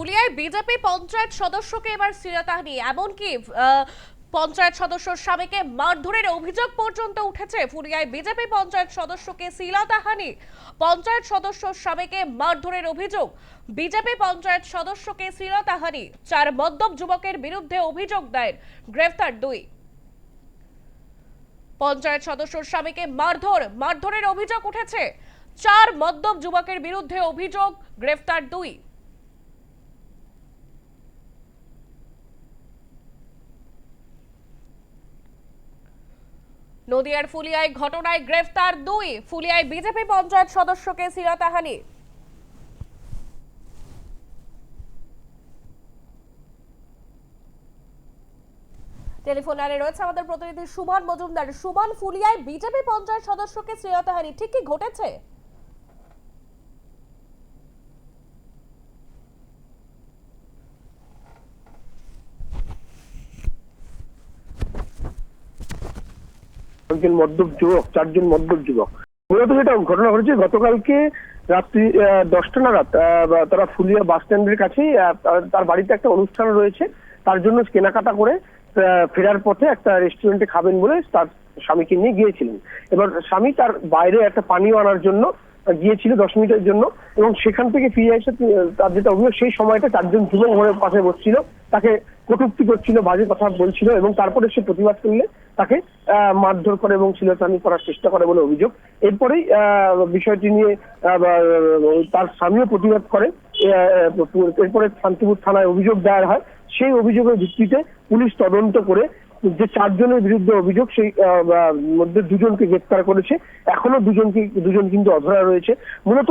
ফুলিয়ায় BJP panchayat সদস্যকে এবার শ্লীলতাহানি এমনকি পঞ্চায়েত সদস্যর স্বামীকে মারধরের অভিযোগ পর্যন্ত উঠেছে। ফুলিয়ায় বিজেপি পঞ্চায়েত সদস্যকে শ্লীলতাহানি পঞ্চায়েত সদস্যর স্বামীকে মারধরের অভিযোগ, বিজেপি পঞ্চায়েত সদস্যকে শ্লীলতাহানি চার মদ্যপ যুবকের বিরুদ্ধে অভিযোগ দায়ের গ্রেফতার দুই। পঞ্চায়েত সদস্যর স্বামীকে মারধর, মারধরের অভিযোগ উঠেছে। চার মদ্যপ যুবকের বিরুদ্ধে অভিযোগ, গ্রেফতার দুই। নদিয়ার ফুলিয়ায় ঘটনায় গ্রেফতার দুই। ফুলিয়ায় বিজেপি পঞ্চায়েত সদস্যকে সিরাতাহানি টেলিফোন লাইনে রয়েছে আমাদের প্রতিনিধি সুমন মজুমদার। সুমন, ফুলিয়ায় বিজেপি পঞ্চায়েত সদস্যকে শ্রেয়তাহানি ঠিক কি ঘটেছে? একজন মদ্যপ যুবক, চারজন মদ্যপ যুবক। মূলত যেটা ঘটনা ঘটেছে, গতকালকে রাত্রি দশটা নাগাদ তারা ফুলিয়া বাস স্ট্যান্ডের কাছেই তার- বাড়িতে একটা অনুষ্ঠান রয়েছে। তার জন্য কেনাকাটা করে ফেরার পথে একটা রেস্টুরেন্টে খাবেন বলে তার স্বামীকে নিয়ে গিয়েছিলেন। এবার স্বামী তার বাইরে একটা পানীয় আনার জন্য গিয়েছিল দশ মিনিটের জন্য এবং সেখান থেকে ফিরে এসে তার যেটা অভিযোগ, সেই সময়টা চারজন যুবক ঘরের পাশে বসছিল। তাকে কটূক্তি করছিল, বাজে কথা বলছিল এবং তারপরে সে প্রতিবাদ করলে তাকে মারধর করে এবং শিলতানি করার চেষ্টা করে বলে অভিযোগ। এরপরেই বিষয়টি নিয়ে তার স্বামীও প্রতিবাদ করে এরপরে শান্তিপুর থানায় অভিযোগ দায়ের হয়। সেই অভিযোগের ভিত্তিতে পুলিশ তদন্ত করে যে চারজনের বিরুদ্ধে অভিযোগ, সেই মধ্যে দুজনকে গ্রেপ্তার করেছে। এখনও দুজনকে, দুজন কিন্তু অধরা রয়েছে। মূলত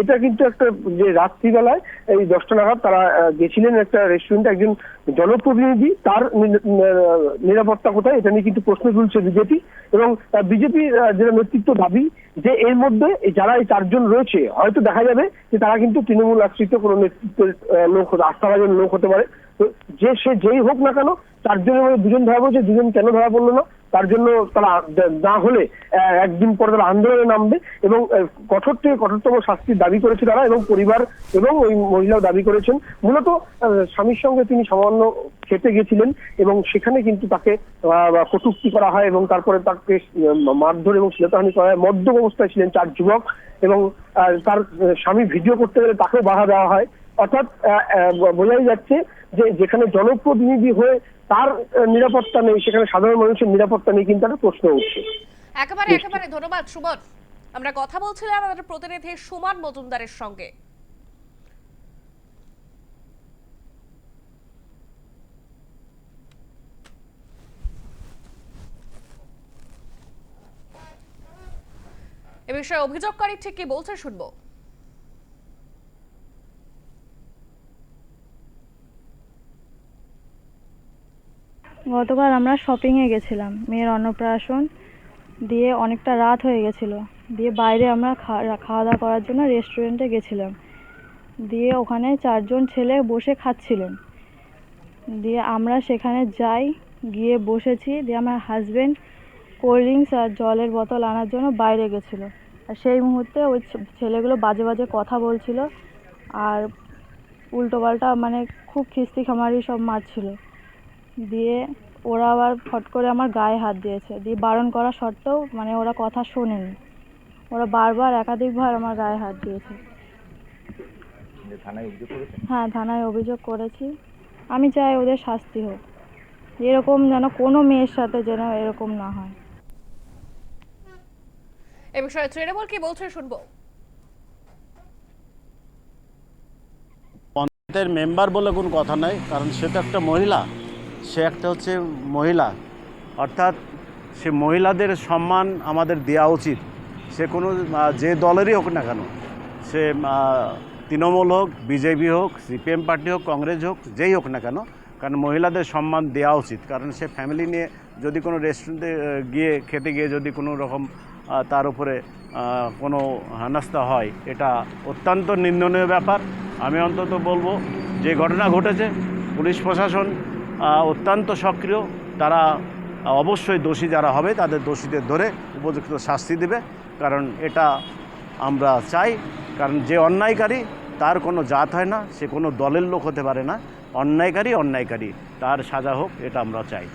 এটা কিন্তু একটা যে রাত্রিবেলায় এই দশটা নাগাদ তারা গেছিলেন একটা রেস্টুরেন্টে একজন জনপ্রতিনিধি। তার নিরাপত্তা কোথায়, এটা নিয়ে কিন্তু প্রশ্ন তুলছে বিজেপি। এবং বিজেপির যেটা নেতৃত্ব দাবি যে এর মধ্যে যারা এই চারজন রয়েছে, হয়তো দেখা যাবে যে তারা কিন্তু তৃণমূল আশ্রিত কোনো নেতৃত্বের লোক আস্থাভাজন লোক হতে পারে। তো যে সে যেই হোক না কেন, চারজনের মধ্যে দুজন ধরা পড়েছে, দুজন কেন ধরা পড়ল না? তার জন্য তারা না হলে একদিন পরে তারা আন্দোলনে নামবে এবং কঠোর থেকে কঠোরতম শাস্তির দাবি করেছে তারা এবং পরিবার এবং ওই মহিলাও দাবি করেছেন। মূলত স্বামীর সঙ্গে তিনি সামান্য খেতে গেছিলেন এবং সেখানে কিন্তু তাকে কটূক্তি করা হয় এবং তারপরে তাকে মারধর এবং শ্লীলতাহানি করা হয়। মদ্যপ অবস্থায় ছিলেন চার যুবক এবং তার স্বামী ভিডিও করতে গেলে তাকেও বাধা দেওয়া হয়। অর্থাৎ বোঝাই যাচ্ছে যে যেখানে জনপ্রতিনিধি হয়ে তার নিরাপত্তা নেই, সেখানে সাধারণ মানুষের নিরাপত্তা নেই কিন্তু একটা প্রশ্ন উঠছে। একেবারে একেবারে ধন্যবাদ, সুমন। আমরা কথা বলছিলাম আমাদের প্রতিনিধি সুমন মজুমদারের সঙ্গে। এ বিষয়ে অভিযোগকারী ঠিক কি বলছে, শুনব। গতকাল আমরা শপিংয়ে গেছিলাম। মেয়ের অন্নপ্রাশন দিয়ে অনেকটা রাত হয়ে গেছিল। দিয়ে বাইরে আমরা খাওয়া দাওয়া করার জন্য রেস্টুরেন্টে গেছিলাম। দিয়ে ওখানে চারজন ছেলে বসে খাচ্ছিলেন। দিয়ে আমরা সেখানে যাই, গিয়ে বসেছি। দিয়ে আমার হাজবেন্ড কোল্ড ড্রিঙ্কস আর জলের বোতল আনার জন্য বাইরে গেছিল। আর সেই মুহূর্তে ওই ছেলেগুলো বাজে বাজে কথা বলছিল আর উল্টোপাল্টা মানে খুব খিস্তি খামারি সব মারছিল। দিয়ে ওরা আবার ফট করে আমার গায়ে হাত দিয়েছে। দিয়ে বারণ করা সত্ত্বেও মানে ওরা কথা শোনেনি। ওরা বারবার একাধিকবার আমার গায়ে হাত দিয়েছে। হ্যাঁ থানায় অভিযোগ করেছি। আমি চাই ওদের শাস্তি হোক। এরকম যেন কোনো মেয়ের সাথে যেন এরকম না হয়। এ বিষয়ে তৃণমূল কি বলছে শুনব। পঞ্চায়েতের মেম্বার বলে কোনো কথা নাই কারণ সে তো একটা মহিলা। সে একটা হচ্ছে মহিলা। অর্থাৎ সে মহিলাদের সম্মান আমাদের দেওয়া উচিত। সে কোনো যে দলেরই হোক না কেন, সে তৃণমূল হোক, বিজেপি হোক, সিপিএম পার্টি হোক, কংগ্রেস হোক, যেই হোক না কেন, কারণ মহিলাদের সম্মান দেওয়া উচিত। কারণ সে ফ্যামিলি নিয়ে যদি কোনো রেস্টুরেন্টে গিয়ে, খেতে গিয়ে যদি কোনো রকম তার উপরে কোনো হেনস্থা হয়, এটা অত্যন্ত নিন্দনীয় ব্যাপার। আমি অন্তত বলব, যে ঘটনা ঘটেছে, পুলিশ প্রশাসন অত্যন্ত সক্রিয়। তারা অবশ্যই দোষী যারা হবে, তাদের দোষীদের ধরে উপযুক্ত শাস্তি দেবে। কারণ এটা আমরা চাই। কারণ যে অন্যায়কারী, তার কোনো জাত হয় না, সে কোনো দলের লোক হতে পারে না। অন্যায়কারী অন্যায়কারী, তার সাজা হোক, এটা আমরা চাই।